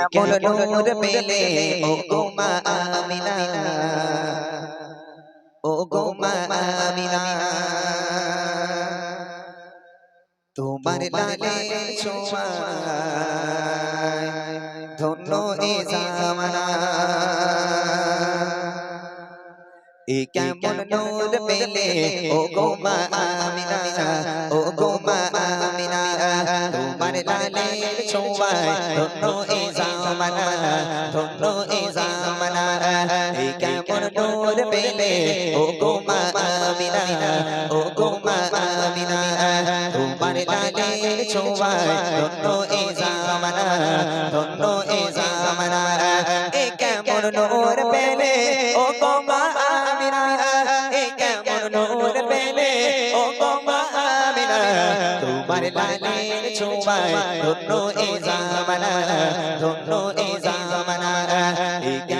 কেমন নূর পেলে? ও গো মা আমিনা। ও গো মা আমিনা। তোমার লালে ছোঁয়ায় ধন্য এ জামানা। এ কেমন নূর পেলে? ও গো মা আমিনা। ও গো মা আমিনা। তোমার লালে ছোঁয়ায়। ধন্য ছোঁয়ায় ধন্য এ জামানা, ধন্য এ জামানা। এ কেমন নূর পেলে, ও গো মা আমিনা। এ কেমন নূর পেলে, ও গো মা আমিনা। তোমার লালে ছোঁয়ায় ধন্য এ জামানা, ধন্য এ জামানা। এ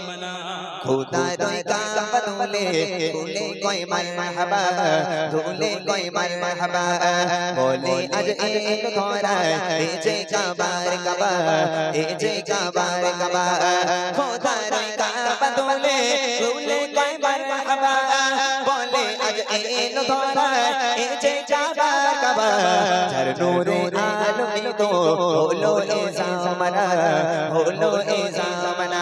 খোদা রই কাবা দুলে দুলে কই মারহাবা দুলে কই মারহাবা। বলে, আজ এক ধরা এ যে কাবার কাবা, এ যে কাবার কাবা। খোদা রই কাবা দুলে দুলে কই মারহাবা। বলে, আজ এক ধরা এ যে কাবার কাবা। যার নূরে আলোকিত হলো এ জামানা, হলো এ জামানা।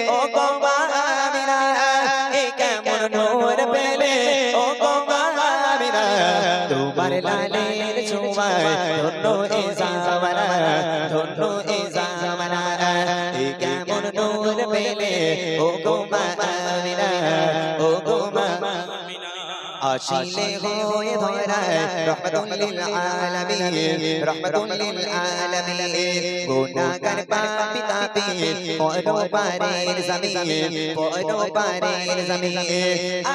আসিলে হয়ে ধরায় রহমতুল্লিল আলামিন রহমতুল্লিল আলামিন। গুনাহগার পাপী তাপী পরো জমিন পরো জমিন।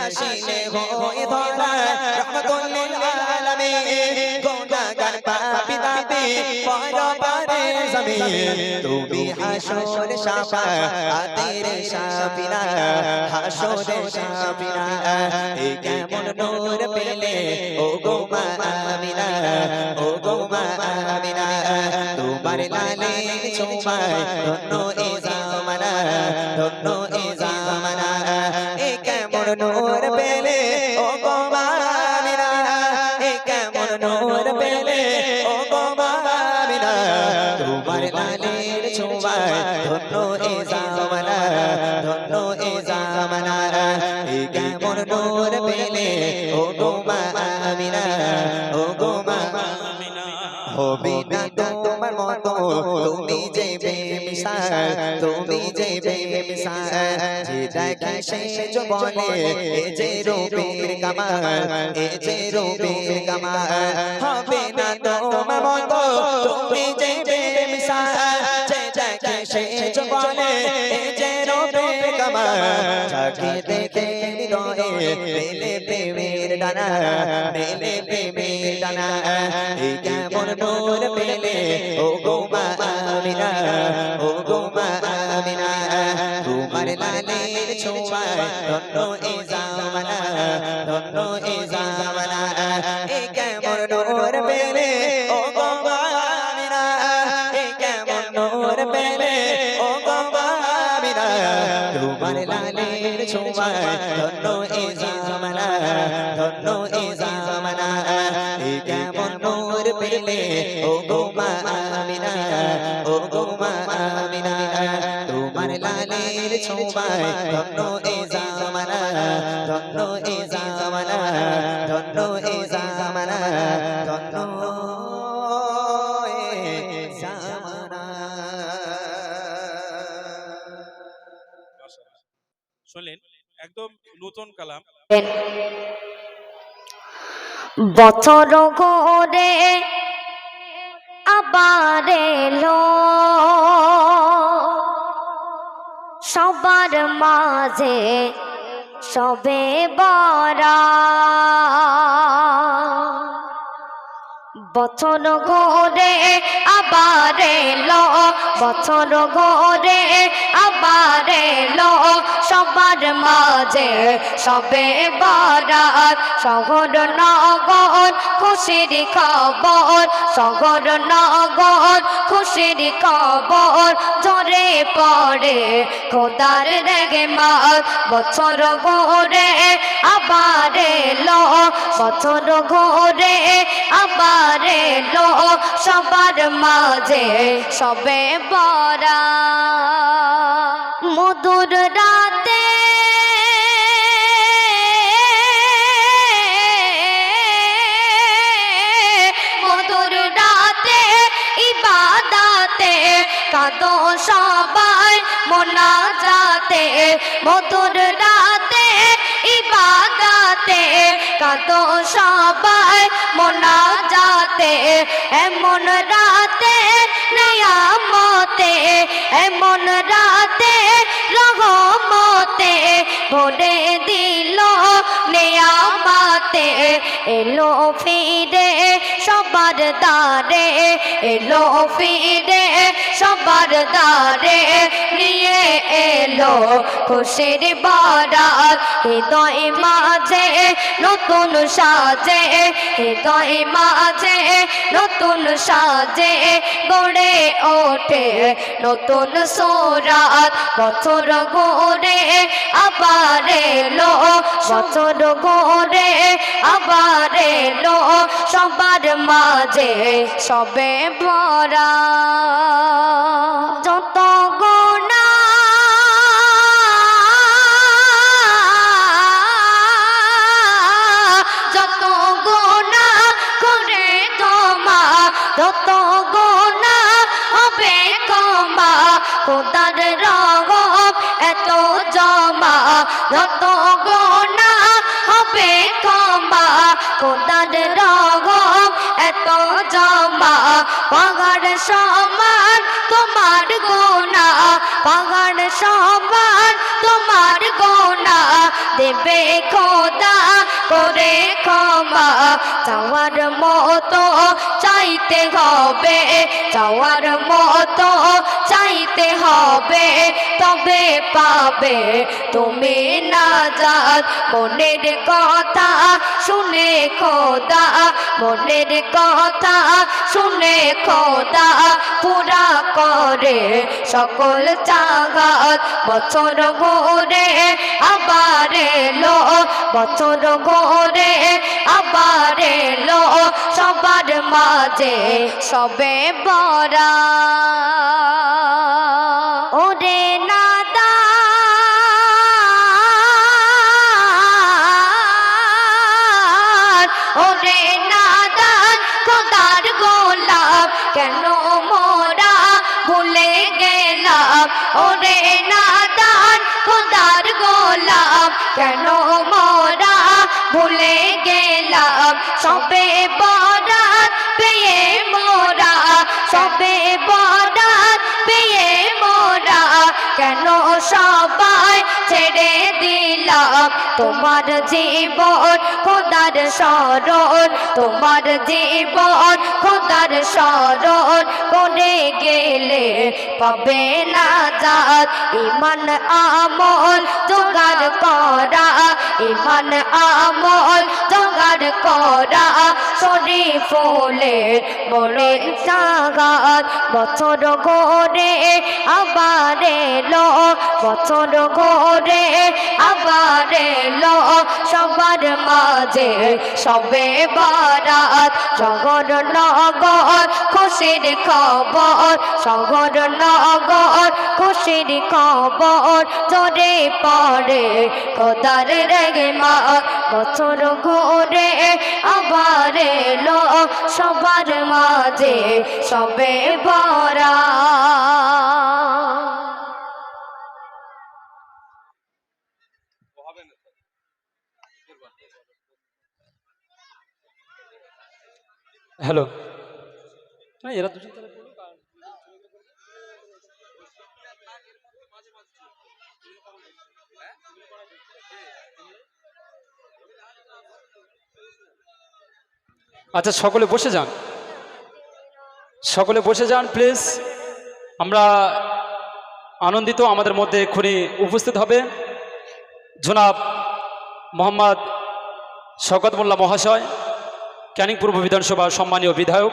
আসিলে হয়ে ধরায় রহমতুল্লিল আলামিন। গুনাহগার পাপী তাপী পরো জমিন তুমি হাসর সাপা আতের সাপিনা, হাসর সাপিনা, এ কেমন নূর পেলে? ও গো মা আমিনা ও গো মা তোমার লালে ছোঁয়ায় ধন্য এ লালের ধন্য এ জামানা ধন্য এ জামানা। এ কেমন নূর পেলে ও গো মা আমিনা ও গো মা হবে না তোমার মতো তুমি যে বেমিসাল তুমি যে বেমিসাল যে দেখে সে বলে এ যে রূপের কামাল এ যে রূপের কামাল হবে না তোমার মতো তুমি যে সে এ যে রূপের কামাল যাকে দেখে হৃদয়ে মেলে প্রেমের ডানা মেলে প্রেমের ডানা। এই কেমন নূর পেলে ও গো মা আমিনা ও গো মা আমিনা। তোমার লালের ছোঁয়ায় ধন্য এ জামানা ধন্য এ জামানা। ছোঁয়ায় ধন্য এ জামানা ধন্য এ জামানা এ কেমন নূর পেলে ও গো মা আমিনা ও গো মা আমিনা তোমার লালের ছোঁয়ায় ধন্য এ জামানা ধন্য এ জামানা ধন্য শুনলেন একদম নতুন কালাম। বছর করে আবার এলো। সবার মাঝে সবে বরা। বছর ঘরে আবার এলো। বছর ঘরে আবার এলো সবার মাঝে সবে বরাত। শহর, নগর, খুশির খবর। শহর, নগর, খুশির খবর। ঝরে পড়ে খোদার রেগে মাত বছর ঘরে আবার এলো বছর ঘরে আবার এলো সবার মাঝে সবে বরা। মধুর রাতে মধুর রাতে, ইবাদাতে কাঁদো সবাই মোনা যাতে মধুর রাতে, ইবাদাতে কাঁদো সবাই মোনা যাতে এমন রাতে নিয়ামতে, এমন রাতে রহমতে ভরে দিল নিয়ামতে। এলো ফিরে সবার দারে এলো ফিরে, সবার দারে নিয়ে এলো খুশির বারাত। হৃদয় মাঝে নতুন সাজে, হৃদয় মাঝে নতুন সাজে গড়ে ওঠে নতুন সোরাত। বছর ঘোরে আবার এলো, বছর ঘোরে আবার এলো, সবার মাঝে সবে ভরা। যত গোনা যত গোনা করে তোমা, যত গোনা হবে কমা খোদার রগব এত জমা। যত গোনা হবে কমা খোদার রগব এত জমা পাহাড় সমান তোমার গোনা পাহাড় সমান তোমার গোনা। দেবে খোদা করে ক্ষমা চাওয়ার মতো চাইতে হবে চাওয়ার মতো চাইতে হবে, তবে পাবে তুমি না যাত মনের কথা শুনে খোদা, মনের কথা শুনে খোদা, পুরা করে সকল চাগাত বছর ঘোরে আবার এলো, বছর ঘোরে আবার এলো সবার মাঝে সবে বরা। ওরে নাদা, ওরে নাদান খোদার গোলাপ, কেন মোরা ভুলে গেলাম? ওরে নাদান খোদার গোলাপ কেন মোরা ভুলে গেলাম? সবে বরাত পেয়ে মোরা, সবে বরাত পেয়ে মোরা, কেন সবাই ছেড়ে দিলাম? তোমার জীবন খোদার সরণ তোমার জীবন খোদার সরণ করে গেলে পাবে না যাত ইমান, আমল, জোগাড় করা। ইমান, আমল, জোগাড় করা। শরী ফুলে বলে জাগাত বছর ঘরে আবার এলো বছর ঘরে আবার এলো সবার মাঝে সবে বারাত শহর নগর, খুশির খবর শহর নগর খুশির খবর জোরে পড়ে। খোদার রেগে মা বছর ঘুরে আবার এলো সবার মাঝে সবে ভরা। হ্যালো। না এরা দুজন আচ্ছা সকলে বসে যান। সকলে বসে যান প্লিজ আমরা আনন্দিত আমাদের মধ্যে এক্ষুনি উপস্থিত হবে। জনাব মোহাম্মদ শকত মোল্লা মহাশয়, ক্যানিং পূর্ব বিধানসভার সম্মানীয় বিধায়ক।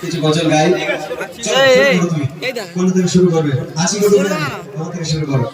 কিছু গজল গাই কোন থেকে শুরু করবে করবে কোন থেকে শুরু করবে